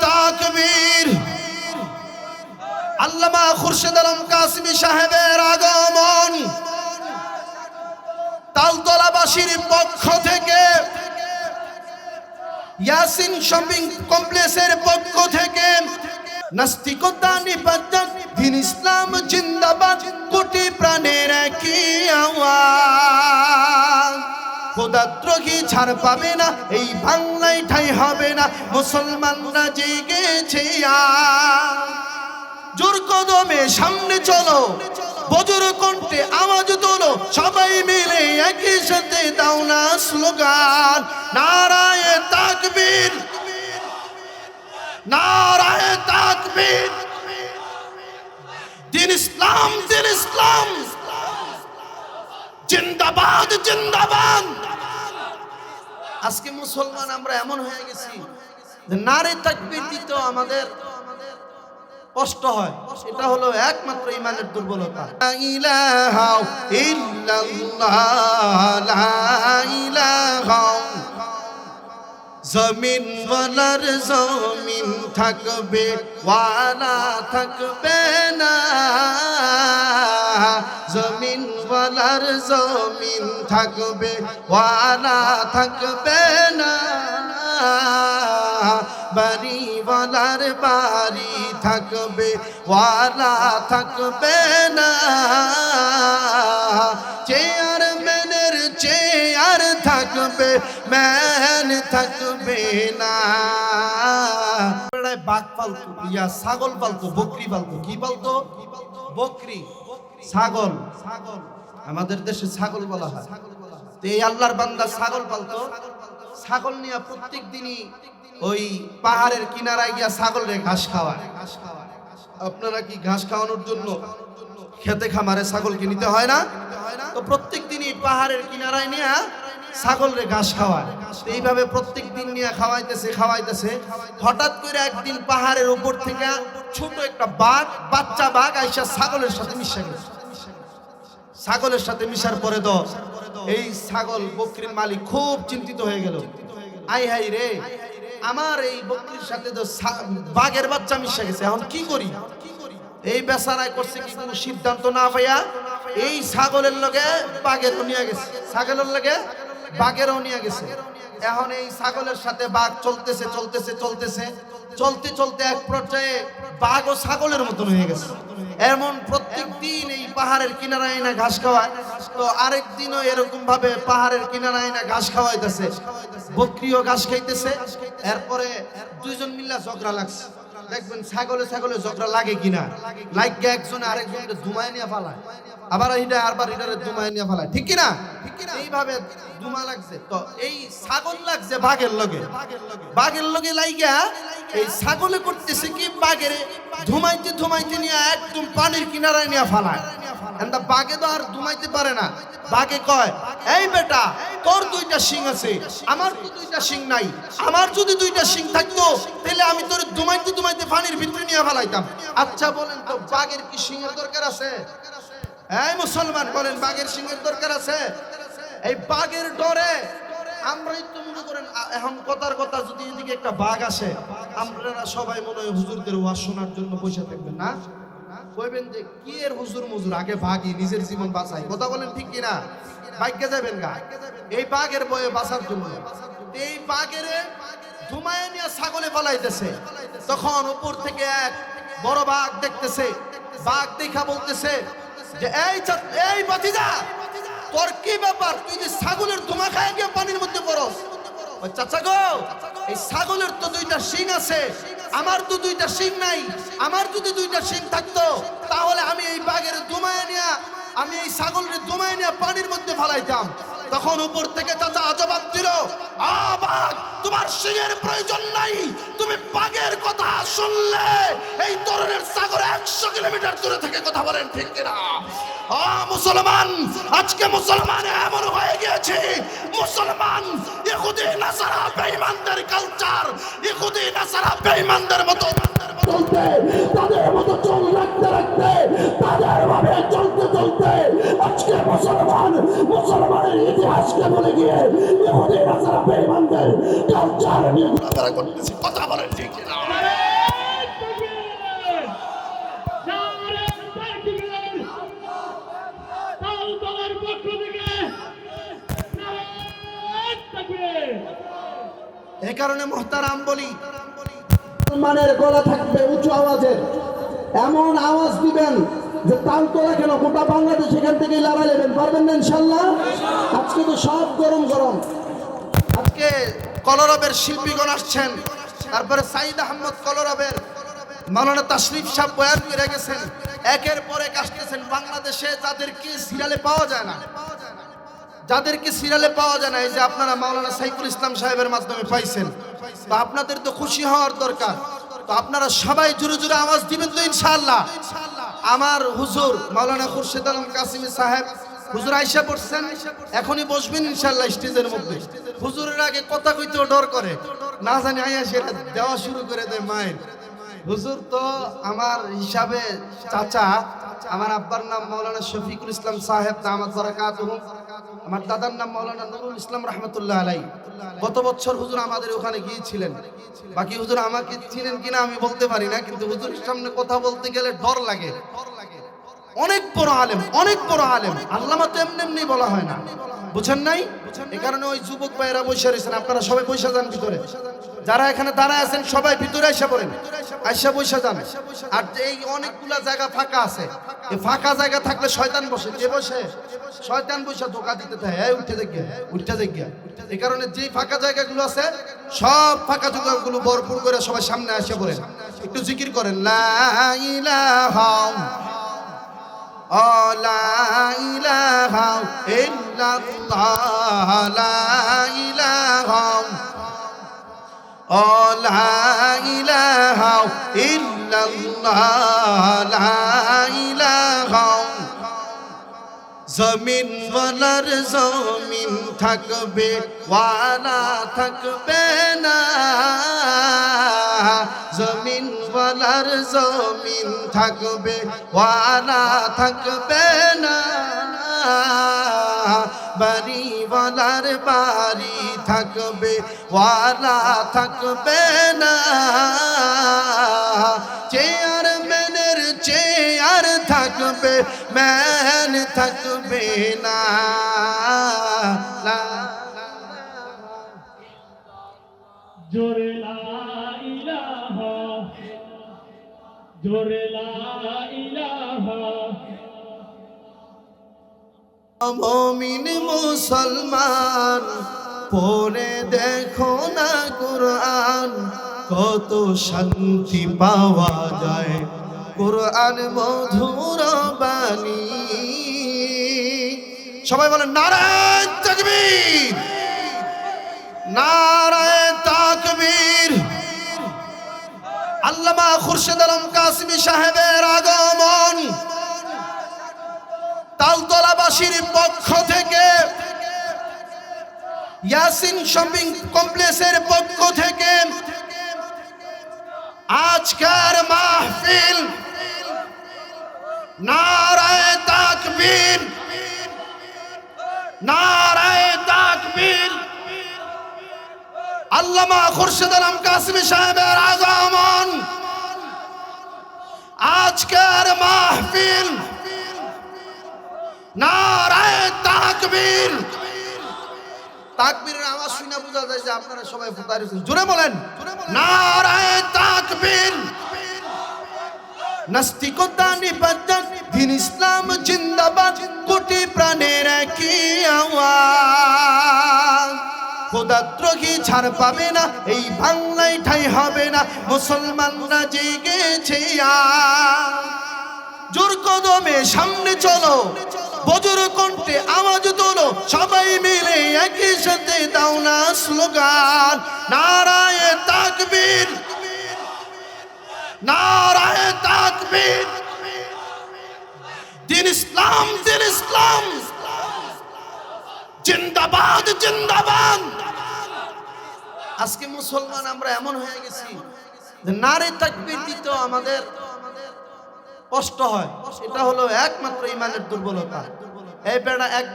তাকবীর। আল্লামা সাহেবের আগমন। তালতলাবাসীর পক্ষ থেকে, ইয়াসিন পক্ষ থেকে ইসলাম জিন্দাবাদ, কোটি প্রাণের একই আওয়াজ। খোদাদ্রোহী ছাড় পাবে না, এই বাংলায় ঠাই হবে না, মুসলমানরা জেগেছে। জোর কদমে সামনে চলো, বজর কণ্ঠে আওয়াজ তোলো, সবাই মিলে একই সাথে দাও না স্লোগান। নারায় তাকবীর নারায় তাকবীর। দিন ইসলাম দিন ইসলাম। জিন্দাবাদ জিন্দাবাদ। আজকে মুসলমান আমরা এমন হয়ে গেছি নারে তাকবীর দিতেও আমাদের কষ্ট হয়। এটা হলো একমাত্র ইমানের দুর্বলতা। জমিন ওয়ালার জমিন থাকবে, ওয়ালা থাকবে না। জমিন ওয়ালার জমিন থাকবে, ওয়ালা থাকবে না। বাড়িওয়ালার বাড়ি থাকবে, ওয়ালা থাকবে না। চেয়ার ম্যানের চেয়ার থাকবে, ম্যান থাকবে না। বাঘ পালতো, ইয়া ছাগল পালতো, বকরি পালতো, কি পালতো? বকরি। ছাগল। আমাদের দেশে ছাগল বলা হয়। তো এই আল্লাহর বান্দা ছাগল পালতো। ছাগল নিয়ে প্রত্যেক দিনই ওই পাহাড়ের কিনারায় গিয়া ছাগল রে ঘাস খাওয়ায়। আপনারা কি ঘাস খাওয়ানোর জন্য খেতে খামারে ছাগলকে নিতে হয় না? তো প্রত্যেক দিনই পাহাড়ের কিনারায় নিয়ে ছাগল রে ঘাস খাওয়ায়। এইভাবে প্রত্যেক দিন নিয়ে খাওয়াইতেছে খাওয়াইতেছে। হঠাৎ করে একদিন পাহাড়ের উপর থেকে ছোট একটা বাঘ, বাচ্চা বাঘ আইসা ছাগলের সাথে মিশে গেছে ছাগলের সাথে মিশার পরে তো এই ছাগল বকরির মালিক খুব চিন্তিত হয়ে গেল। আই হাই রে, আমার এই বকরির সাথে তো বাঘের বাচ্চা মিশে গেছে, এখন কি করি? এই বেচারায় করছে কি কোনো সিদ্ধান্ত না পাইয়া এই ছাগলের লগে বাঘেরও নিয়ে গেছে। ছাগলের লগে বাঘেরও নিয়ে গেছে। এখন এই ছাগলের সাথে বাঘ চলতেছে চলতেছে চলতেছে। চলতে চলতে এক পর্যায়ে বাঘ ও ছাগলের মতন হয়ে গেছে। এমন প্রত্যেক দিন এই পাহাড়ের কিনারায় না ঘাস খাওয়ায়। তো আরেক দিনও এরকম ভাবে পাহাড়ের কিনারায় না ঘাস খাওয়াইতেছে। বকরিও ঘাস খাইতেছে। এরপরে দুইজন মিল্লা ঝগড়া লাগছে। দেখবেন ছাগলে ছাগলে ঝগড়া লাগে কিনা? লাগে একজনে আরেকজনকে ধুমায় নিয়ে ফালায়। আবার এটা আবার এটারে ধুমায় নিয়ে ফালায়। ঠিক কিনা? ঠিক কিনা? এইভাবে ধুমা লাগছে। তো এই ছাগল লাগছে বাঘের লগে। বাঘের লগে লাইগা এই ছাগলে করতেছে কি? বাঘের ধুমাইতে ধুমাইতে নিয়ে একদম পানির কিনারায় নিয়ে ফালায়। বাঘে তো আর ধুমাইতে পারে না। বাঘে কয়, এই বেটা তোর দুইটা শিং আছে, আমার তো দুইটা শিং নাই। আমার যদি দুইটা শিং থাকতো, তাহলে আমি তোর দুমাইতে দুমাইতে পানির ভিতরে নিয়ে ফেলাইতাম। আচ্ছা বলেন তো, বাঘের কি সিংহের দরকার আছে? এই মুসলমান, বলেন বাঘের সিংহের দরকার আছে? এই বাঘের ডরে আমরাই তো মনে করেন এখন কথার কথা যদি এদিকে একটা বাঘ আসে আমরা সবাই মনে হয় হুজুরদের ওয়াজ শোনার জন্য বসে থাকবেন, না? কইবেন যে, কি এর হুজুর মুজুর? আগে ভাগি নিজের জীবন বাঁচাই। কথা বলেন ঠিক কিনা? বাইকে যাবেন গা। এই বাঘের বয়ে বাঁচার জন্য। এই বাঘের ধুমায় নিয়ে ছাগলে পালাইতেছে। তখন উপর থেকে এক বড় বাঘ দেখতেছে। বাঘ দেখা বলতেছে যে, এই এই বাতিজা, তোর কি ব্যাপার? তুই যে ছাগলের ধুমা খায় গিয়ে পানির মধ্যে পড়স? চাচা গো, এই ছাগলের তো দুইটা শিং আছে। আমার তো দুইটা শিং নাই, আমার যদি দুইটা শিং থাকতো, তাহলে আমি এই বাঘের দুমায় নিয়ে, আমি এই ছাগলের দুমায় নিয়ে পানির মধ্যে ফালাইতাম। তখন উপর থেকে চাচা জবাব দিল আ বাঘ তোমার শিঙের প্রয়োজন নাই। তুমি বাঘের কথা শুনলে। এই ধরনের সাগর একশো কিলোমিটার দূরে থেকে কথা বলেন, ঠিক কিনা? মুসলমান, আজকে মুসলমান এমন হয়ে গিয়েছে। মুসলমান, ইহুদি, নাসারা, বেঈমানদের কালচার ইহুদি, নাসারা, বেঈমানদের মতো, তাদের মুসলমান মুসলমান মুসলমানের ইতিহাসকে বলে গিয়ে ইহুদি নাসারা বেঈমানদের কালচার নিয়ে ঘোরাফেরা করতেছি। কথা বলেন ঠিক না এ কারণে মোহতারাম বলি, মুসলমানের গলা থাকবে উঁচু আওয়াজের এমন আওয়াজ দিবেন যে তাল তোলা কেন গোটা বাংলাদেশ এখান থেকে লড়াই নেবেন, পারবেন না ইনশাল্লাহ? আজকে তো সব গরম গরম। আজকে কলরবের শিল্পীগণ আসছেন, তারপরে সাইদ আহমদ কলরবের, মাওলানা তাশরিফ সাহেব বয়ান করে গেছেন, একের পর এক আসতেছেন। বাংলাদেশে যাদেরকে সিরিয়ালে পাওয়া যায় না যাদেরকে সিরিয়ালে পাওয়া যায় না, এই যে আপনারা মাওলানা সাইফুল ইসলাম সাহেবের মাধ্যমে পাইছেন, তো আপনাদের তো খুশি হওয়ার দরকার। তো আপনারা সবাই জোরে জোরে আওয়াজ দিবেন তো ইনশাআল্লাহ। আমার হুজুর মাওলানা খুরশেদ আলম কাসিমি সাহেব, হুজুর আইসা পড়ছেন, এখনই বসবেন ইনশাল্লাহ স্টেজের মধ্যে। হুজুরের আগে কথা কইতে ডর করে, না জানি আইয়া দেওয়া শুরু করে দেয় মায়ের। হুজুর তো আমার হিসাবে চাচা, আমার আব্বার নাম মাওলানা শফিকুল ইসলাম সাহেব, দামাত বারাকাত আমার দাদার নাম মৌলানা নুরুল ইসলাম রহমতুল্লাহ আলাই। গত বছর হুজুর আমাদের ওখানে গিয়েছিলেন। বাকি হুজুর আমাকে চিনেন কিনা আমি বলতে পারি না, কিন্তু হুজুরের সামনে কথা বলতে গেলে ডর লাগে। অনেক বড় আলেম, অনেক বড় আলেম। আল্লামা তো এমনি এমনি বলা হয় না। বুঝেন নাই? এ কারণে ওই যুবক ভাইয়েরা বসে রয়েছেন। আপনারা সবাই বসে যান ভিতরে। যারা এখানে দাঁড়ায় আছেন সবাই ভিতরে এসে পড়েন। আইসা বসে যান। আর এই অনেকগুলা জায়গা ফাঁকা আছে এই ফাঁকা জায়গা থাকলে শয়তান বসে। কে বসে শয়তান বসে ধোকা দিতে থাকে এই উঠতে দেখিয়া উঠতে দেখিয়া এই কারণে যেই ফাঁকা জায়গাগুলো আছে সব ফাঁকা জায়গাগুলো ভরপুর করে সবাই সামনে আসে পড়েন। একটু জিকির করেন লা ইলাহা la ilaha illallah, la ilaha. Oh, la ilaha illallah, la ilaha. জমিন ওয়ালার জমিন থাকবে ওয়ালা থাকবে না জমিন ওয়ালার জমিন থাকবে ওয়ালা থাকবে না বাড়ি ওয়ালার বাড়ি থাকবে, ওয়ালা থাকবে না। চেয়ার ম্যানের চেয়ার থাকবে, ম্যান থাকবে না। জোরে লা ইলাহা জোরে লা ইলাহা মমিন মুসলমান, পড়ে দেখো না কোরআন, কত শান্তি পাওয়া যায়। কোরআন মধুর বাণী। সবাই বলেন নারায়ণ তাকবীর। নারায়ণ তাকবীর। আল্লামা খুরশেদ আলম কাসিমি সাহেবের আগমন। তালতলাবাসীর পক্ষ থেকে, ইয়াসিন শপিং কমপ্লেক্সের পক্ষ থেকে আজকের মাহফিল নারায় তাকবীর নারায় তাকবীর। আল্লামা খুরশেদ আলম কাসিমি সাহেবের আগমন। আজকের মাহফিল নারায় তাকবীর। তাকবীরের আওয়াজ শুনে বোঝা যায় যে আপনারা সবাই হয়েছেন জোরে বলেন। নারায় তাকবীর। নাস্তিকতা নিবাদন দিন ইসলাম জিন্দাবাদ কোটি প্রাণের একই আওয়াজ। খোদাদ্রোহী ছাড় পাবে না এই বাংলায় ঠাই হবে না মুসলমানরা জেগেছে জোর কদমে সামনে চলো। বজর কণ্ঠে আওয়াজ তোলো। সবাই মিলে একই সাথে দাও না স্লোগান। নারায় তাকবীর। নারায় তাকবীর। দিন ইসলাম দিন ইসলাম। জিন্দাবাদ জিন্দাবাদ। আজকে মুসলমান আমরা এমন হয়ে গেছি নারে তাকবীর দিতেও আমাদের কষ্ট হয়। এটা হলো একমাত্র ইমানের দুর্বলতা। এই বেড়া এক